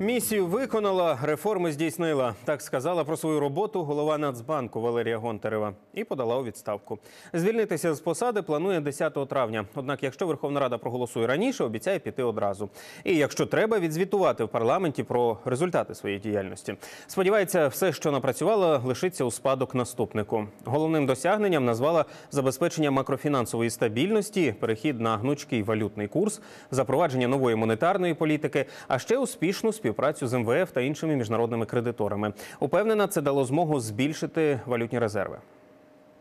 Місію виконала, реформи здійснила. Так сказала про свою роботу голова Нацбанку Валерія Гонтарева і подала у відставку. Звільнитися з посади планує 10 травня. Однак, якщо Верховна Рада проголосує раніше, обіцяє піти одразу. І якщо треба, відзвітувати в парламенті про результати своєї діяльності. Сподівається, все, що напрацювала, лишиться у спадок наступнику. Головним досягненням назвала забезпечення макрофінансової стабільності, перехід на гнучкий валютний курс, запровадження нової монетарної політики, а ще успішну співпрацю з МВФ та іншими міжнародними кредиторами. Упевнена, це дало змогу збільшити валютні резерви.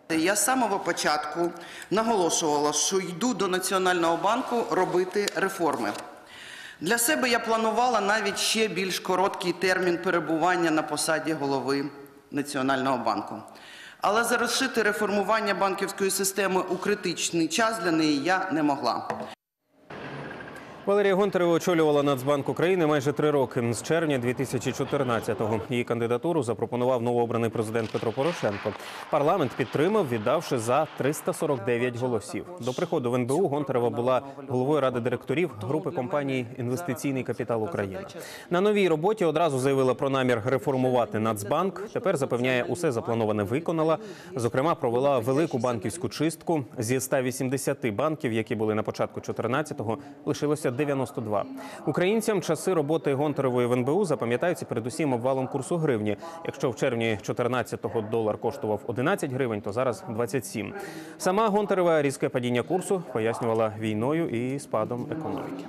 Я з самого початку наголошувала, що йду до Національного банку робити реформи. Для себе я планувала навіть ще більш короткий термін перебування на посаді голови Національного банку. Але завершити реформування банківської системи у критичний час для неї я не могла. Валерія Гонтарева очолювала Нацбанк України майже три роки з червня 2014-го. Її кандидатуру запропонував новообраний президент Петро Порошенко. Парламент підтримав, віддавши за 349 голосів. До приходу в НБУ Гонтарева була головою ради директорів групи компанії Інвестиційний капітал Україна. На новій роботі одразу заявила про намір реформувати Нацбанк. Тепер запевняє, усе заплановане виконала. Зокрема, провела велику банківську чистку. Зі 180 банків, які були на початку 14-го, лишилося 92. Українцям часи роботи Гонтаревої в НБУ запам'ятаються передусім обвалом курсу гривні. Якщо в червні 14-го долар коштував 11 гривень, то зараз 27. Сама Гонтарева різке падіння курсу пояснювала війною і спадом економіки.